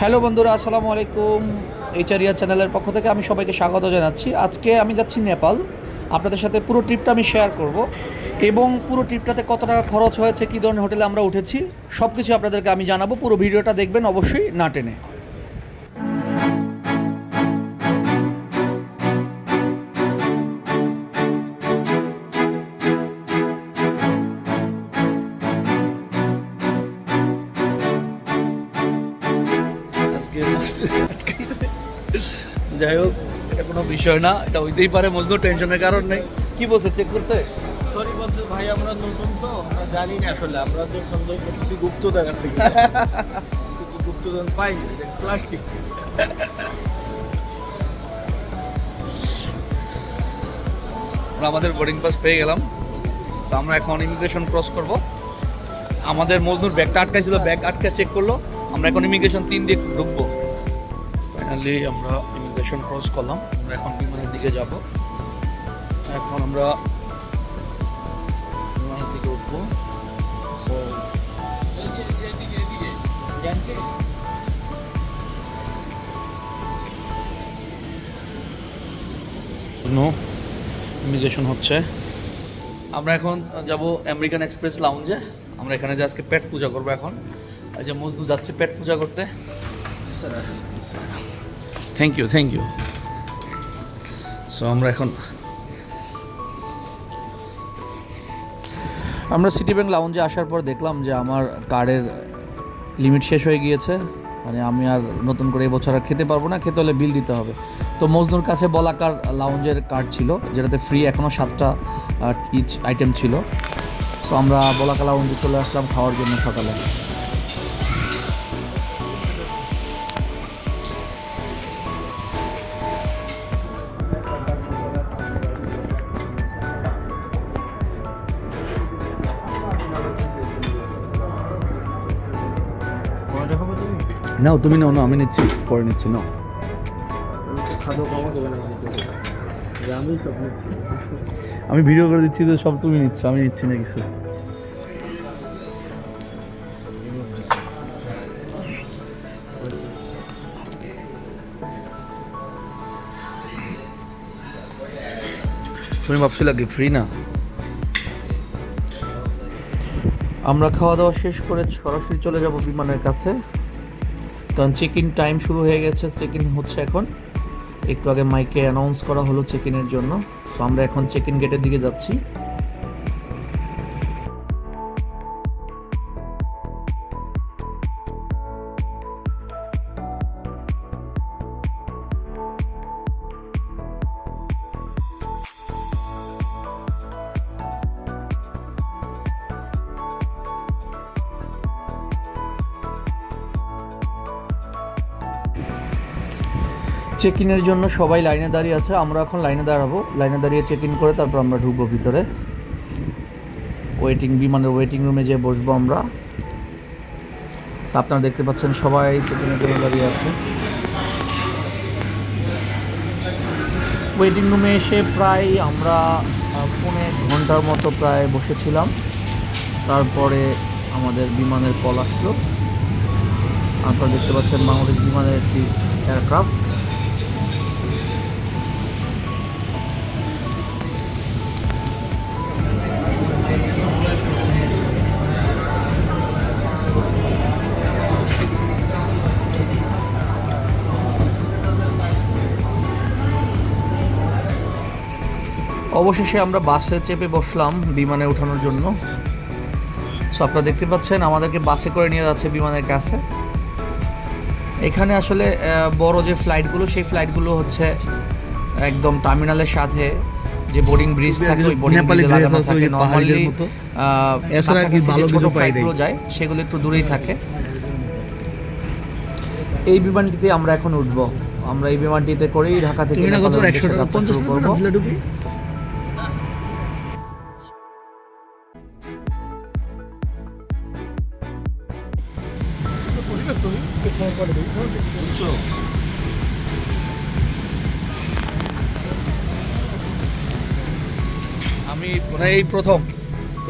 Hello বন্ধুরা, আসসালামু আলাইকুম। এইচআরিয়া চ্যানেলের পক্ষ থেকে আমি সবাইকে স্বাগত জানাচ্ছি। আজকে আমি যাচ্ছি নেপাল। আপনাদের সাথে পুরো ট্রিপটা আমি শেয়ার করব। এবং পুরো ট্রিপটাতে কত টাকা খরচ হয়েছে, কী ধরনের হোটেলে আমরা উঠেছি সব কিছু আপনাদেরকে আমি জানাব। পুরো ভিডিওটা দেখবেন অবশ্যই না টেনে। যাই হোক এটা কোনো বিষয় না এটা হইতেই পারে মজনু টেনশনের কারণ নেই। কি বলছে চেক করছে? সরি বলছে ভাই আমরা নতুন তো আমরা জানি না আসলে আমরা যে সন্দেহ করতেছি গুপ্তদান আছে কিনা। কিন্তু গুপ্তদান পাইনি প্লাস্টিক আমরা আমাদের বোর্ডিং পাস পেয়ে গেলাম। তো আমরা এখন ইমিগ্রেশন ক্রস করব। আমাদের মজনুর ব্যাগটা আটকাইছিল ব্যাগ আটকা চেক করল। আমরা এখন ইমিগ্রেশন তিন দিয়ে ঢুকবো। ফাইনালি আমরা ইমিগ্রেশন ক্রস করলাম। আমরা এখন বিমানের দিকে যাব। এখন আমরা বিমানের দিকে উঠবো। ইমিগ্রেশন হচ্ছে। আমরা এখন যাব আমেরিকান এক্সপ্রেস লাউঞ্জে আমরা এখানে যে আজকে পেট পূজা করব এখন। এই যে মজদু যাচ্ছে পেট পূজা করতে। Thank you thank you so আমরা এখন আমরা সিটি ব্যাংক লাউঞ্জে আসার পর দেখলাম যে আমার কার্ডের লিমিট শেষ হয়ে গিয়েছে। মানে আমি আর নতুন করে এবছর আর খেতে পারব না খেতে হলে বিল দিতে হবে। তো মজনুর কাছে বলাকার লাউঞ্জের কার্ড ছিল যেটাতে ফ্রি এখনও সাতটা ইচ আইটেম ছিল। সো আমরা বলাকা লাউঞ্জে চলে আসলাম খাওয়ার জন্য সকালে। নাও, তুমি নাও না আমি নিচ্ছি, পরে নিচ্ছি, নাও। আমি ভিডিও করে দিচ্ছি তো সব তুমি নিচ্ছ, আমি নিচ্ছি না কিছু। তুমি ভাবছিলে কি ফ্রি না? আমরা খাওয়া দাওয়া শেষ করে সরাসরি চলে যাব বিমানের কাছে। কারণ চেক ইন টাইম শুরু হয়ে গেছে চেক ইন হচ্ছে এখন। একটু আগে মাইকে অ্যানাউন্স করা হলো চেক ইনের জন্য। সো আমরা এখন চেক ইন গেটের দিকে যাচ্ছি। চেক ইনের জন্য সবাই লাইনে দাঁড়িয়ে আছে। আমরা এখন লাইনে দাঁড়াবো। লাইনে দাঁড়িয়ে চেক ইন করে তারপর আমরা ঢুকবো ভিতরে। ওয়েটিং বিমানের ওয়েটিং রুমে যেয়ে বসবো আমরা। আপনারা দেখতে পাচ্ছেন সবাই চেক ইনের জন্য দাঁড়িয়ে আছে। ওয়েটিং রুমে এসে প্রায় আমরা পৌনে ঘণ্টার মতো প্রায় বসেছিলাম। তারপরে আমাদের বিমানের কল আসলো। আপনারা দেখতে পাচ্ছেন বাংলাদেশ বিমানের একটি এয়ারক্রাফট অবশেষে আমরা বাসে চেপে বসলাম বিমানে ওঠানোর জন্য। সো আপনারা দেখতে পাচ্ছেন আমাদেরকে বাসে করে নিয়ে যাচ্ছে বিমানের কাছে। এখানে আসলে বড় যে ফ্লাইটগুলো সেই ফ্লাইটগুলো হচ্ছে একদম টার্মিনালের সাথে যে বোর্ডিং ব্রিজ থাকে ওই বোর্ডিং ব্রিজে লাগানো থাকে। নরমালি। এছাড়া কি ভালো কিছু ফ্লাইটগুলো যায় সেগুলো একটু দূরেই থাকে। এই বিমানটিতে আমরা এখন উঠবো। আমরা এই বিমানটিতে করেই ঢাকা থেকে উদ্দেশ্যে যাত্রা শুরু করব। আমি মানে এই প্রথম।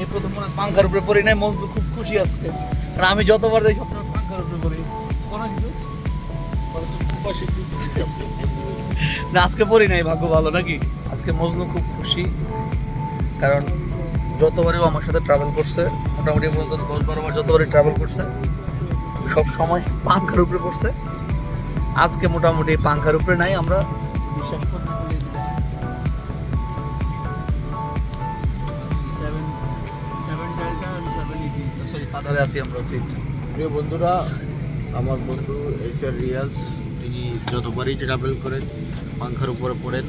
এই প্রথম মানে পাঙ্খার উপরে পড়ি নাই মজদু খুব খুশি আজকে। কারণ আমি যতবার দেখি আপনার পাঙ্খার উপরে পড়ি, কোনো কিছু? না, আজকে পড়ি নাই, ভাগ্য ভালো নাকি? আজকে মজনু খুব খুশি, কারণ যতবারই আমার সাথে ট্রাভেল করছে, মোটামুটি বলতে দশ বারো বার যতবারই ট্রাভেল করছে, সব সময় পাঙ্খার উপরে পড়ছে। আজকে মোটামুটি পাঙ্খার উপরে নাই, আমরা বিশ্বাস করতে ফাদারে আছি আমরা সিট প্রিয় বন্ধুরা আমার বন্ধু এইচআর রিয়াজ তিনি যতবারই ট্রাভেল করেন পাংখার উপরে পড়েন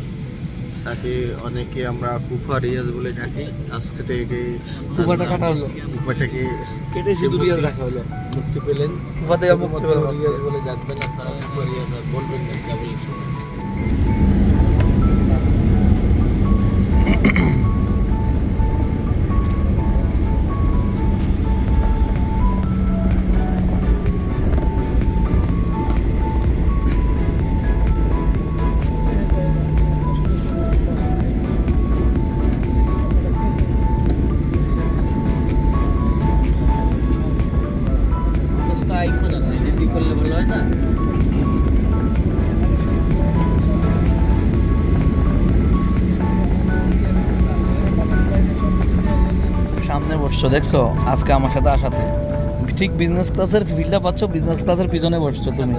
তাকে অনেকে আমরা কুফা রিয়াজ বলে ডাকি। আজকে থেকে কুফাটা কাটা হলো। কুফাটাকে কেটে শুধু রিয়াজ রাখা হলো। মুক্তি পেলেন। কুফা থেকে মুক্তি পেলাম রিয়াজ বলে ডাকবেন আপনারা কুফা রিয়াজ আর বলবেন না দেখছ? আজকে আমার সাথে আসাতে ঠিক বিজনেস ক্লাসের ফিল্ডটা পাচ্ছ বিজনেস ক্লাসের পিছনে বসছো তুমি।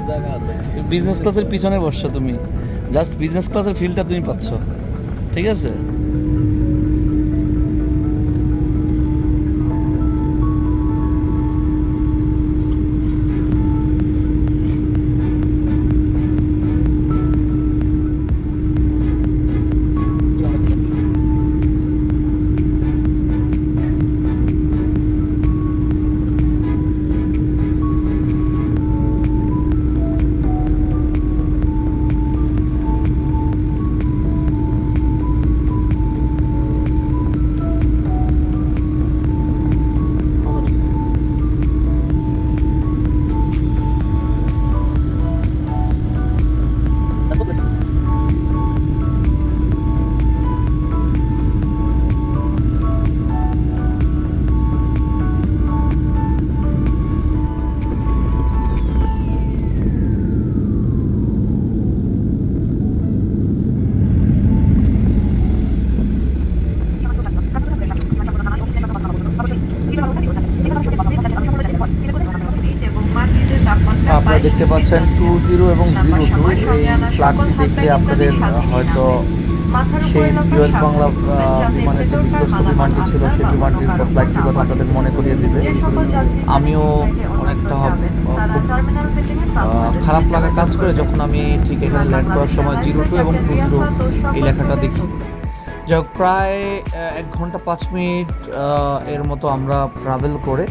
বিজনেস ক্লাসের পিছনে বসছো তুমি। জাস্ট বিজনেস ক্লাসের ফিল্ডটা তুমি পাচ্ছ। ঠিক আছে? জিরো এবং জিরো টু এই ফ্ল্যাগটি দেখলে আপনাদের হয়তো সেই ইউএস বাংলা বিমানের যে বিধ্বস্ত বিমানটি ছিল সেই বিমানটির ফ্লাইটটির কথা আপনাদের মনে করিয়ে দেবে। আমিও অনেকটা খুব খারাপ লাগা কাজ করে যখন আমি ঠিক এখানে ল্যান্ড করার সময় জিরো টু এবং টু জিরো এই লেখাটা দেখি। যাই প্রায় এক ঘণ্টা পাঁচ মিনিট এর মতো আমরা ট্রাভেল করে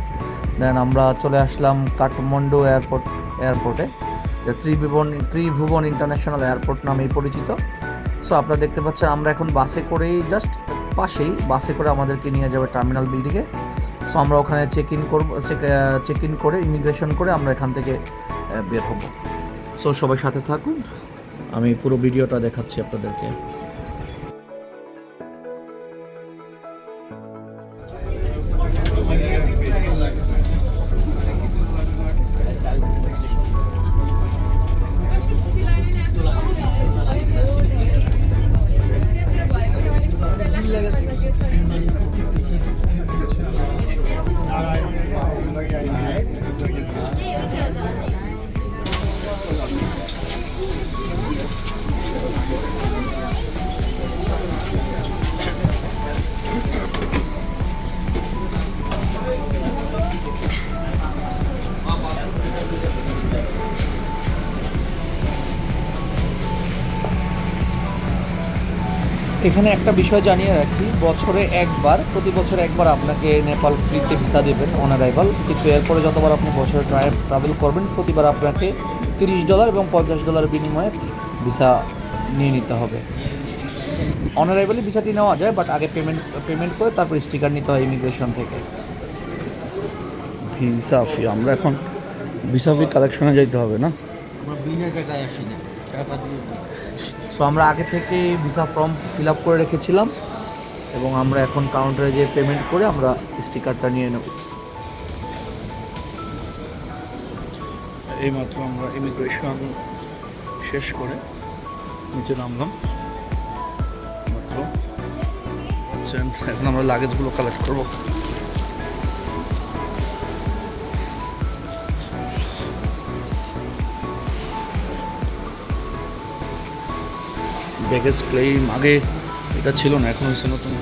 দেন আমরা চলে আসলাম কাঠমান্ডু এয়ারপোর্ট এয়ারপোর্টে যে ত্রিভুবন ত্রিভুবন ইন্টারন্যাশনাল এয়ারপোর্ট নামেই পরিচিত। সো আপনারা দেখতে পাচ্ছেন, আমরা এখন বাসে করেই জাস্ট পাশেই, বাসে করে আমাদেরকে নিয়ে যাবে টার্মিনাল বিল্ডিংয়ে সো আমরা ওখানে চেক ইন করব চেক ইন করে ইমিগ্রেশন করে আমরা এখান থেকে বের হব। সো সবাই সাথে থাকুন, আমি পুরো ভিডিওটা দেখাচ্ছি আপনাদেরকে। এখানে একটা বিষয় জানিয়ে রাখি বছরে একবার প্রতি বছর একবার আপনাকে নেপাল ফ্রিতে ভিসা দেবেন অন অ্যারাইভাল কিন্তু এরপরে যতবার আপনি বছরে ট্রাভেল করবেন প্রতিবার আপনাকে তিরিশ ডলার এবং পঞ্চাশ ডলার বিনিময়ে ভিসা নিয়ে নিতে হবে। অন অ্যারাইভালে ভিসাটি নেওয়া যায় বাট আগে পেমেন্ট পেমেন্ট করে তারপর স্টিকার নিতে হয় ইমিগ্রেশন থেকে। ভিসা ফি আমরা এখন ভিসা ফি কালেকশনে যাইতে হবে না? আমরা বিনা টাকায় আসি না। টাকা দিয়ে দিই। সো আমরা আগে থেকে ভিসা ফর্ম ফিল আপ করে রেখেছিলাম এবং আমরা এখন কাউন্টারে যে পেমেন্ট করে আমরা স্টিকারটা নিয়ে নেব। এইমাত্র আমরা ইমিগ্রেশন শেষ করে নিচে নামলাম। মাত্র এখন আমরা লাগেজগুলো কালেক্ট করব। ব্যাগেজ ক্লেইম আগে এটা ছিল না, এখন হচ্ছে নতুন।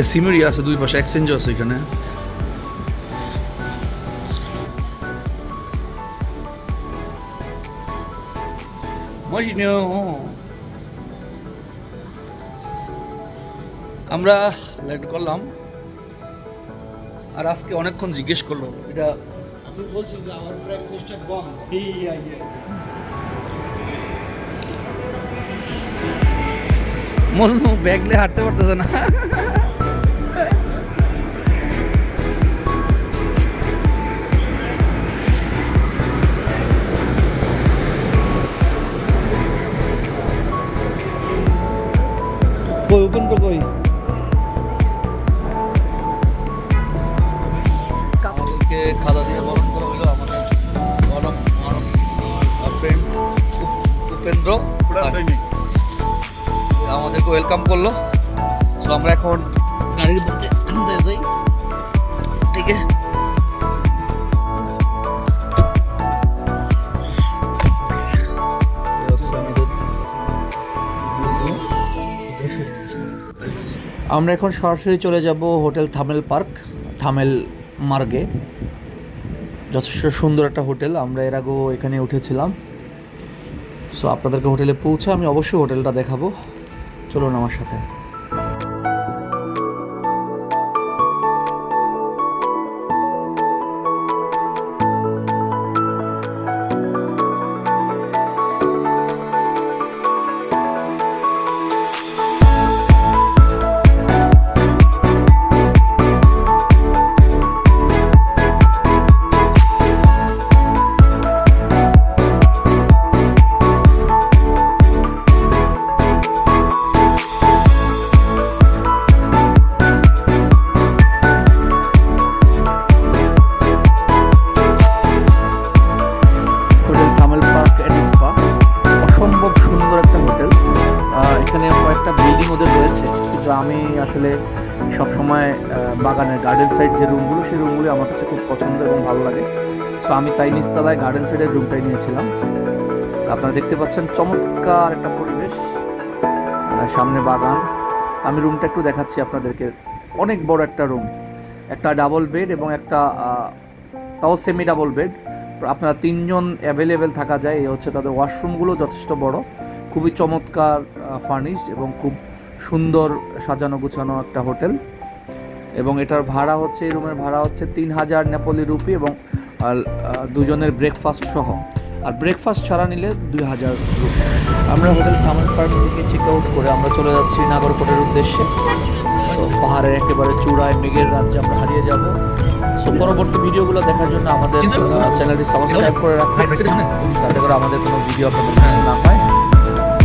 এ সিমেরই আছে দুই পাশে এক্সচেঞ্জও আছে এখানে। আমরা লেট করলাম। আর আজকে অনেকক্ষণ জিজ্ঞেস করল, এটা আমি বলছি যে আমার ব্রেকফাস্টটা কম মজনু ব্যাগলে হাঁটতে পারতেছে না। কই উপেন্দ্র কই? আমাদেরকে খাদা দিয়ে বরণ করা হলো আমাদের ফ্রেন্ড উপেন্দ্র। আমাদেরকে ওয়েলকাম করল। তো আমরা এখন গাড়ির মধ্যে যাই। ঠিক আছে? আমরা এখন সরাসরি চলে যাব হোটেল থামেল পার্ক, থামেল মার্গে। যথেষ্ট সুন্দর একটা হোটেল, আমরা এর আগেও এখানে উঠেছিলাম। সো আপনাদেরকে হোটেলে পৌঁছে আমি অবশ্যই হোটেলটা দেখাবো। চলুন আমার সাথে। আমি আসলে সব সময় বাগানের গার্ডেন সাইড যে রুমগুলো সেই রুমগুলো আমার কাছে খুব পছন্দ এবং ভালো লাগে। সো আমি তাই নিচতলায় গার্ডেন সাইডের রুমটাই নিয়েছিলাম। আপনারা দেখতে পাচ্ছেন চমৎকার একটা পরিবেশ সামনে বাগান। আমি রুমটা একটু দেখাচ্ছি আপনাদেরকে। অনেক বড় একটা রুম একটা ডাবল বেড এবং একটা তাও সেমি ডাবল বেড আপনারা তিনজন অ্যাভেলেবেল থাকা যায়, এই হচ্ছে তাদের ওয়াশরুমগুলো যথেষ্ট বড়। খুবই চমৎকার ফার্নিশড এবং খুব সুন্দর সাজানো গুছানো একটা হোটেল। এবং এটার ভাড়া হচ্ছে এই রুমের ভাড়া হচ্ছে তিন হাজার নেপালি রুপি এবং দুজনের ব্রেকফাস্ট সহ। আর ব্রেকফাস্ট ছাড়া নিলে দুই হাজার রুপি। আমরা হোটেল কামাল পার্ক থেকে চেক আউট করে আমরা চলে যাচ্ছি নাগরকোটের উদ্দেশ্যে। পাহাড়ের একেবারে চূড়ায় মেঘের রাজ্যে আমরা হারিয়ে যাব। সো পরবর্তী ভিডিওগুলো দেখার জন্য আমাদের চ্যানেলটি সাবস্ক্রাইব করে রাখবেন যাতে করে আমাদের কোনো ভিডিও আপনাদের না পায়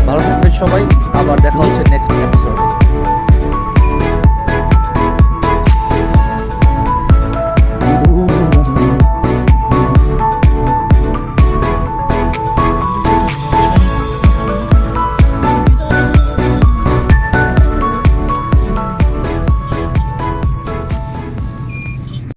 ভালো থাকবেন সবাই আবার দেখা হচ্ছে নেক্সট এপিসোডে